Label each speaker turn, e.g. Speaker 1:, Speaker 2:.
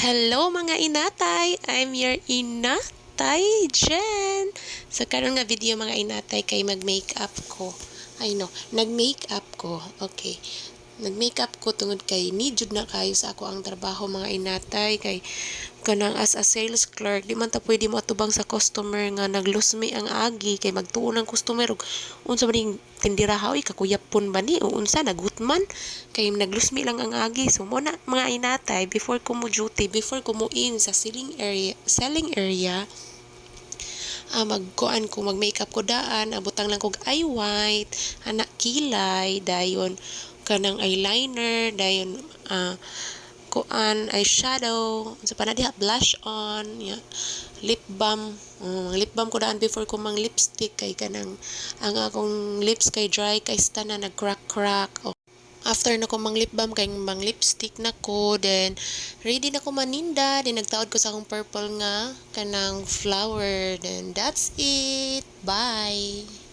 Speaker 1: Hello mga inatay! I'm your inatay, Jen! So karon nga video mga inatay kay mag-makeup ko. Ay no, nag-makeup ko. Okay. Nag-makeup ko tungod kay need jud na kayo sa ako ang trabaho mga inatay. Kay kanang as a sales clerk di man ta pwede mo atubang sa customer nga naglusmi ang agi. Kay magtuon ang customer ug unsa man ning tindiraha oy kakuyapon ba ni? O unsa nagutman? Kay naglusmi lang ang agi. So mo na mga inatay before ko mo duty before ko mo in sa selling area selling area ah, magkuan ko mag makeup ko daan. Abutang lang kog eye white anak kilay dayon kanang eyeliner dayon ah, kuan eyeshadow sa pa na diha blush on ya lip balm. Oh, lip balm ko daan before ko mang lipstick kay kanang ang akong lips kay dry kay sta na nag crack crack oh. After na ko mang lip balm kay mang lipstick na ko then ready na ko maninda then nagtaod ko sa akong purple nga kanang flower then that's it. Bye